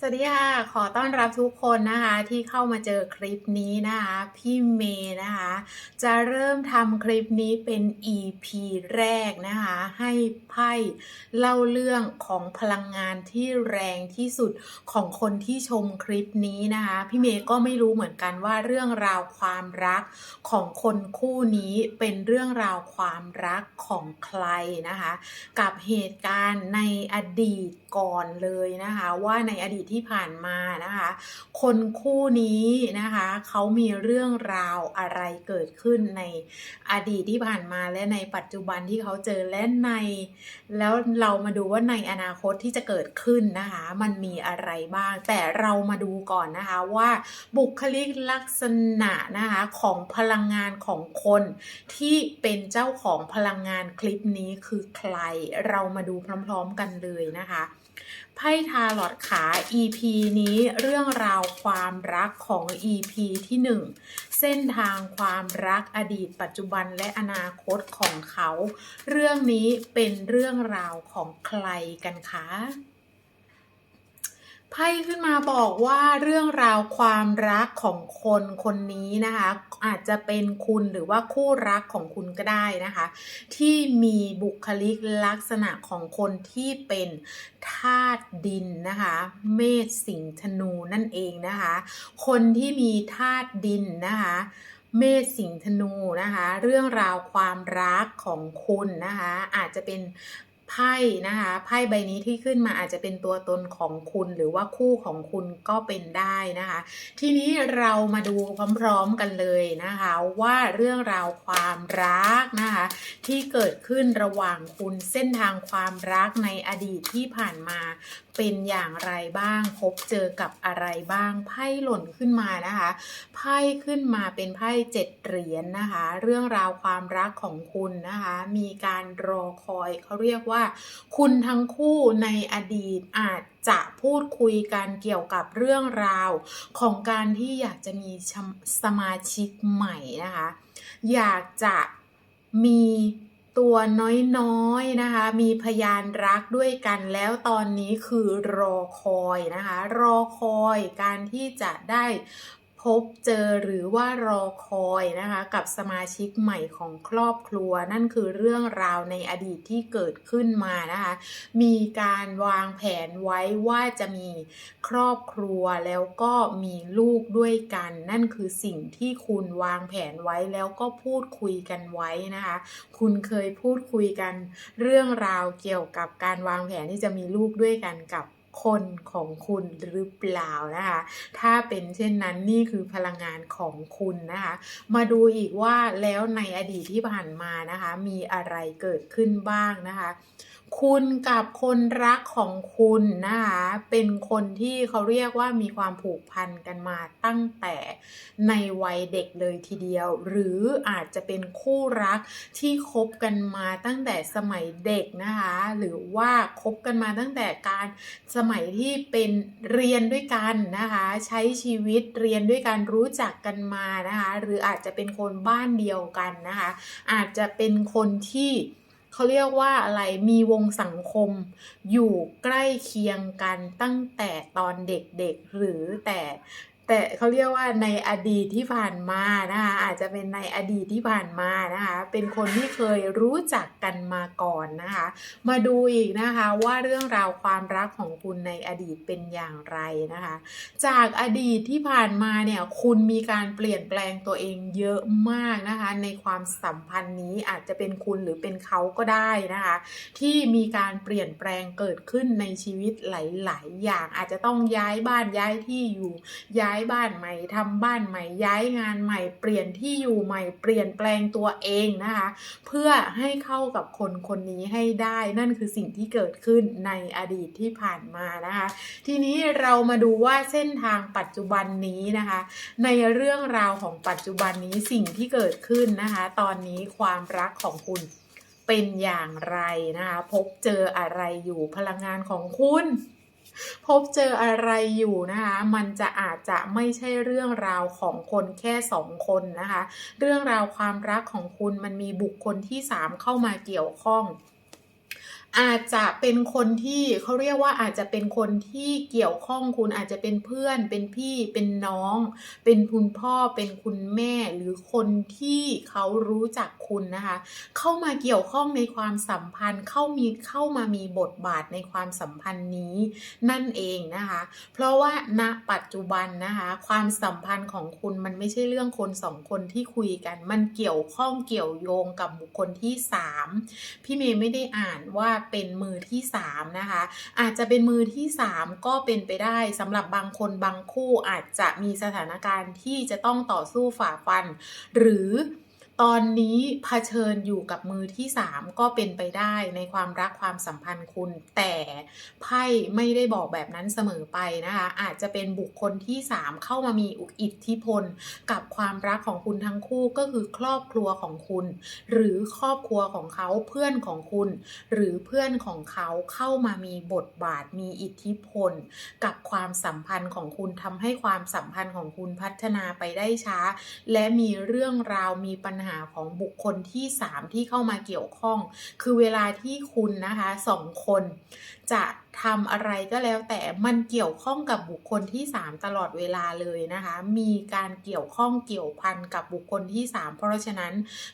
สวัสดีค่ะ ขอต้อนรับทุกคนนะคะที่เข้ามาเจอคลิปนี้นะคะ พี่เมย์นะคะ จะเริ่มทำคลิปนี้เป็น EP แรกนะคะ ให้ไพ่เล่าเรื่องของพลังงานที่แรงที่สุดของคนที่ชมคลิปนี้นะคะ พี่เมย์ก็ไม่รู้เหมือนกันว่าเรื่องราวความรักของคนคู่นี้เป็นเรื่องราวความรักของใครนะคะ กับเหตุการณ์ในอดีตก่อนเลยนะคะ ว่าในอดีตที่ผ่านมานะคะ คนคู่นี้นะคะเขามีเรื่องราวอะไรเกิดขึ้นในอดีตที่ผ่านมาและในปัจจุบันที่เขาเจอและใน แล้วเรามาดูว่าในอนาคตที่จะเกิดขึ้นนะคะ มันมีอะไรบ้าง แต่เรามาดูก่อนนะคะว่าบุคลิกลักษณะนะคะของพลังงานของคนที่เป็นเจ้าของพลังงานคลิปนี้คือใคร เรามาดูพร้อมๆกันเลยนะคะไพ่ทาลอดขา EP นี้เรื่องราวความรักของ EP ที่ 1 เส้นทางความรักอดีตปัจจุบันและอนาคตของเขา เรื่องนี้เป็นเรื่องราวของใครกันคะ ไพ่ขึ้นมาบอกว่าเรื่องราวความรักของคนคนนี้นะคะ อาจจะเป็นคุณหรือว่าคู่รักของคุณก็ได้นะคะ ที่มีบุคลิกลักษณะของคนที่เป็นธาตุดินนะคะ เมษสิงห์ธนูนั่นเองนะคะ คนที่มีธาตุดินนะคะเมษสิงห์ธนูนะคะ เรื่องราวความรักของคุณนะคะ อาจจะเป็น ไพ่นะคะไพ่ใบนี้ที่ขึ้นมาอาจจะเป็นตัวตนของคุณหรือว่าคู่ของคุณก็เป็นได้นะคะ ทีนี้เรามาดูพร้อมๆกันเลยนะคะ ว่าเรื่องราวความรักนะคะ ที่เกิดขึ้นระหว่างคุณเส้นทางความรักในอดีตที่ผ่านมา เป็นอย่างไรบ้าง พบเจอกับอะไรบ้าง ไพ่หล่นขึ้นมานะคะ ไพ่ขึ้นมาเป็นไพ่เจ็ดเหรียญนนะคะ เรื่องราวความรักของคุณนะคะ มีการรอคอยเขาเรียกว่า คุณทั้งคู่ในอดีตอาจจะพูดคุยกันเกี่ยวกับเรื่องราวของการที่อยากจะมีสมาชิกใหม่นะคะ อยากจะมี ตัวน้อยๆนะคะ มีพยานรักด้วยกันแล้วตอนนี้คือรอคอยนะคะ รอคอยการที่จะได้ บเจอหรือว่ารอคอยนะคะกับสมาชิกใหม่ของครอบครัว นั่นคือเรื่องราวในอดีตที่เกิดขึ้นมานะคะมีการวางแผนไว้ว่าจะมีครอบครัวแล้วก็มีลูกด้วยกัน นั่นคือสิ่งที่คุณวางแผนไว้แล้วก็พูดคุยกันไว้นะคะคุณเคยพูดคุยกันเรื่องราวเกี่ยวกับการวางแผนที่จะมีลูกด้วยกันกับ คนของคุณหรือเปล่านะคะ ถ้าเป็นเช่นนั้นนี่คือพลังงานของคุณนะคะ มาดูอีกว่าแล้วในอดีตที่ผ่านมานะคะ มีอะไรเกิดขึ้นบ้างนะคะ คุณกับคนรักของคุณนะคะ เป็นคนที่เขาเรียกว่ามีความผูกพันกันมาตั้งแต่ในวัยเด็กเลยทีเดียว หรืออาจจะเป็นคู่รักที่คบกันมาตั้งแต่สมัยเด็กนะคะ หรือว่าคบกันมาตั้งแต่การสมัยที่เป็นเรียนด้วยกันนะคะ ใช้ชีวิตเรียนด้วยกันรู้จักกันมานะคะ หรืออาจจะเป็นคนบ้านเดียวกันนะคะ อาจจะเป็นคนที่เขาเรียกว่าอะไรมีวงสังคมอยู่ใกล้เคียงกันตั้งแต่ตอนเด็กๆหรือแต่ แต่เขาเรียกว่าในอดีตที่ผ่านมานะคะอาจจะเป็นในอดีตที่ผ่านมานะคะเป็นคนที่เคยรู้จักกันมาก่อนนะคะมาดูอีกนะคะว่าเรื่องราวความรักของคุณในอดีตเป็นอย่างไรนะคะ จากอดีตที่ผ่านมาเนี่ยคุณมีการเปลี่ยนแปลงตัวเองเยอะมากนะคะในความสัมพันธ์นี้อาจจะเป็นคุณหรือเป็นเขาก็ได้นะคะที่มีการเปลี่ยนแปลงเกิดขึ้นในชีวิตหลาย ๆ อย่างอาจจะต้องย้ายบ้านย้ายที่อยู่ย้ายายบ้านใหม่ทำบ้านใหม่ย้ายงานใหม่เปลี่ยนที่อยู่ใหม่เปลี่ยนแปลงตัวเองนะคะ เพื่อให้เข้ากับคนคนนี้ให้ได้นั่นคือสิ่งที่เกิดขึ้นในอดีตที่ผ่านมานะคะ ทีนี้เรามาดูว่าเส้นทางปัจจุบันนี้นะคะ ในเรื่องราวของปัจจุบันนี้สิ่งที่เกิดขึ้นนะคะ ตอนนี้ความรักของคุณเป็นอย่างไรนะคะ พบเจออะไรอยู่พลังงานของคุณ พบเจออะไรอยู่นะคะ มันจะอาจจะไม่ใช่เรื่องราวของคนแค่สองคนนะคะ เรื่องราวความรักของคุณมันมีบุคคลที่สามเข้ามาเกี่ยวข้อง อาจจะเป็นคนที่เขาเรียกว่าอาจจะเป็นคนที่เกี่ยวข้องคุณอาจจะเป็นเพื่อน เป็นพี่เป็นน้อง เป็นคุณพ่อเป็นคุณแม่ หรือคนที่เขารู้จักคุณนะคะ เข้ามาเกี่ยวข้องในความสัมพันธ์เข้ามีเข้ามามีบทบาทในความสัมพันธ์นี้นั่นเองนะคะ เพราะว่าณปัจจุบันนะคะความสัมพันธ์ของคุณมันไม่ใช่เรื่องคนสองคนที่คุยกัน มันเกี่ยวข้องเกี่ยวโยงกับบุคคลที่สามพี่เมย์ไม่ได้อ่านว่าเป็นมือที่สามนะคะ อาจจะเป็นมือที่สามก็เป็นไปได้สำหรับบางคนบางคู่อาจจะมีสถานการณ์ที่จะต้องต่อสู้ฝ่าฟัน หรือ ตอนนี้เผชิญอยู่กับมือที่สามก็เป็นไปได้ในความรักความสัมพันธ์คุณ แต่ไพ่ไม่ได้บอกแบบนั้นเสมอไปนะคะ อาจจะเป็นบุคคลที่สามเข้ามามีอิทธิพล กับความรักของคุณทั้งคู่ก็คือครอบครัวของคุณ หรือครอบครัวของเขาเพื่อนของคุณ หรือเพื่อนของเขาเข้ามามีบทบาทมีอิทธิพล กับความสัมพันธ์ของคุณทำให้ความสัมพันธ์ของคุณพัฒนาไปได้ช้า และมีเรื่องราวมีปัญหาของบุคคลที่ 3 ที่เข้ามาเกี่ยวข้อง คือเวลาที่คุณนะคะสองคนจะ ทำอะไรก็แล้วแต่มันเกี่ยวข้องกับบุคคลที่ 3 ตลอดเวลาเลยนะคะ มีการเกี่ยวข้องเกี่ยวพันกับบุคคลที่ 3 เพราะฉะนั้น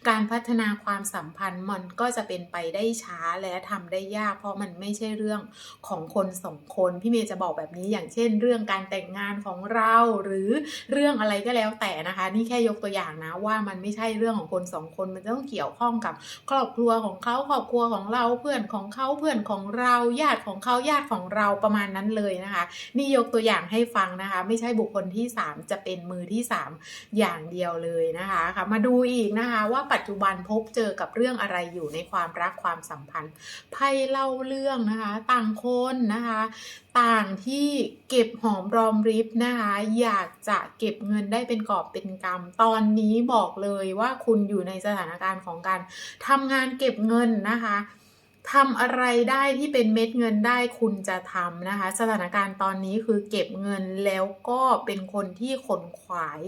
การพัฒนาความสัมพันธ์มันก็จะเป็นไปได้ช้าและทำได้ยาก เพราะมันไม่ใช่เรื่องของคนสองคน พี่เมย์จะบอกแบบนี้อย่างเช่น เรื่องการแต่งงานของเราหรือเรื่องอะไรก็แล้วแต่นะคะ นี่แค่ยกตัวอย่างนะว่ามันไม่ใช่เรื่องของคนสองคนมันต้องเกี่ยวข้องกับครอบครัวของเขาครอบครัวของเราเพื่อนของเขาเพื่อนของเราญาติของเขาญาติของเราประมาณนั้นเลยนะคะ นี่ยกตัวอย่างให้ฟังนะคะ ไม่ใช่บุคคลที่ 3 จะเป็นมือที่ 3 อย่างเดียวเลยนะคะค่ะมาดูอีกนะคะว่าปัจจุบันพบเจอกับเรื่องอะไรอยู่ในความรักความสัมพันธ์ไพ่เล่าเรื่องนะคะ ต่างคนนะคะต่างที่เก็บหอมรอมริบนะคะ อยากจะเก็บเงินได้เป็นกอบเป็นกำตอนนี้บอกเลยว่าคุณอยู่ในสถานการณ์ของการทำงานเก็บเงินนะคะ ทำอะไรได้ที่เป็นเม็ดเงินได้คุณจะทำนะคะ สถานการณ์ตอนนี้คือเก็บเงินแล้วก็เป็นคนที่ขนขวาย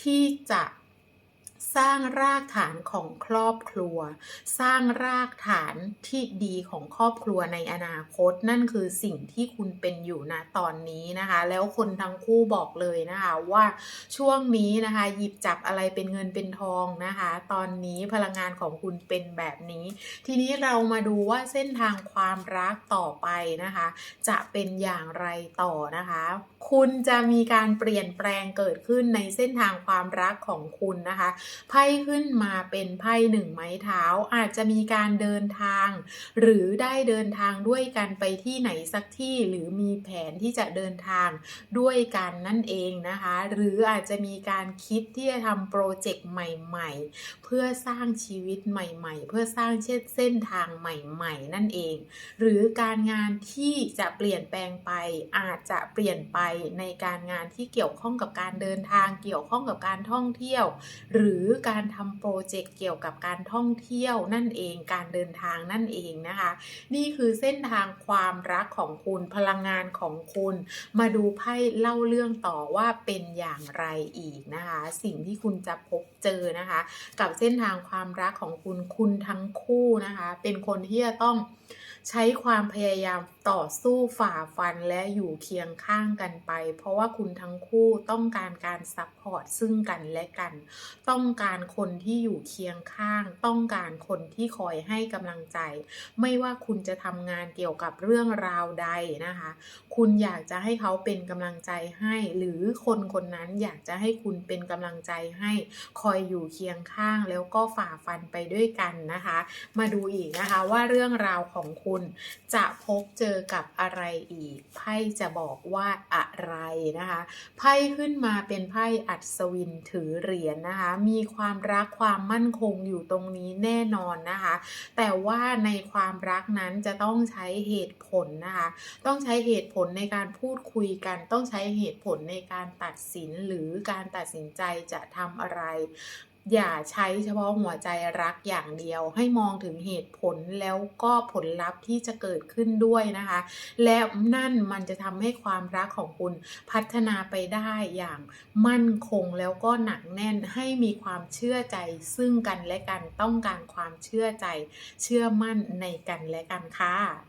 ที่จะ สร้างรากฐานของครอบครัว สร้างรากฐานที่ดีของครอบครัวในอนาคต นั่นคือสิ่งที่คุณเป็นอยู่นะตอนนี้นะคะ แล้วคนทั้งคู่บอกเลยนะคะว่าช่วงนี้นะคะ หยิบจับอะไรเป็นเงินเป็นทองนะคะ ตอนนี้พลังงานของคุณเป็นแบบนี้ ทีนี้เรามาดูว่าเส้นทางความรักต่อไปนะคะ จะเป็นอย่างไรต่อนะคะ คุณจะมีการเปลี่ยนแปลงเกิดขึ้นในเส้นทางความรักของคุณนะคะไพ่ขึ้นมาเป็นไพ่หนึ่งไม้เท้าอาจจะมีการเดินทาง หรือได้เดินทางด้วยกันไปที่ไหนสักที่หรือมีแผนที่จะเดินทางด้วยกันนั่นเองนะคะ หรืออาจจะมีการคิดที่จะทำโปรเจกต์ใหม่ ๆ เพื่อสร้างชีวิตใหม่ ๆ เพื่อสร้างเส้นทางใหม่ ๆ นั่นเอง หรือการงานที่จะเปลี่ยนแปลงไปอาจจะเปลี่ยนไปในการงานที่เกี่ยวข้องกับการเดินทางเกี่ยวข้องกับการท่องเที่ยว หรือือการทำโปรเจกต์เกี่ยวกับการท่องเที่ยวนั่นเอง การเดินทางนั่นเองนะคะ นี่คือเส้นทางความรักของคุณพลังงานของคุณ มาดูไพ่เล่าเรื่องต่อว่าเป็นอย่างไรอีกนะคะ สิ่งที่คุณจะพบเจอนะคะ กับเส้นทางความรักของคุณคุณทั้งคู่นะคะ เป็นคนที่จะต้องใช้ความพยายาม ต่อสู้ฝ่าฟันและอยู่เคียงข้างกันไป เพราะว่าคุณทั้งคู่ต้องการการซัพพอร์ตซึ่งกันและกัน ต้องการคนที่อยู่เคียงข้าง ต้องการคนที่คอยให้กำลังใจ ไม่ว่าคุณจะทำงานเกี่ยวกับเรื่องราวใดนะคะ คุณอยากจะให้เขาเป็นกำลังใจให้ หรือคนคนนั้นอยากจะให้คุณเป็นกำลังใจให้ คอยอยู่เคียงข้างแล้วก็ฝ่าฟันไปด้วยกันนะคะ มาดูอีกนะคะว่าเรื่องราวของคุณจะพบเจออกับอะไรอีก ไพ่จะบอกว่าอะไรนะคะ ไพ่ขึ้นมาเป็นไพ่อัศวินถือเหรียญนนะคะ มีความรักความมั่นคงอยู่ตรงนี้แน่นอนนะคะ แต่ว่าในความรักนั้นจะต้องใช้เหตุผลนะคะ ต้องใช้เหตุผลในการพูดคุยกัน ต้องใช้เหตุผลในการตัดสินหรือการตัดสินใจจะทำอะไร อย่าใช้เฉพาะหัวใจรักอย่างเดียว ให้มองถึงเหตุผลแล้วก็ผลลัพธ์ที่จะเกิดขึ้นด้วยนะคะ และนั่นมันจะทำให้ความรักของคุณพัฒนาไปได้อย่างมั่นคงแล้วก็หนักแน่นให้มีความเชื่อใจซึ่งกันและกันต้องการความเชื่อใจ เชื่อมั่นในกันและกันค่ะ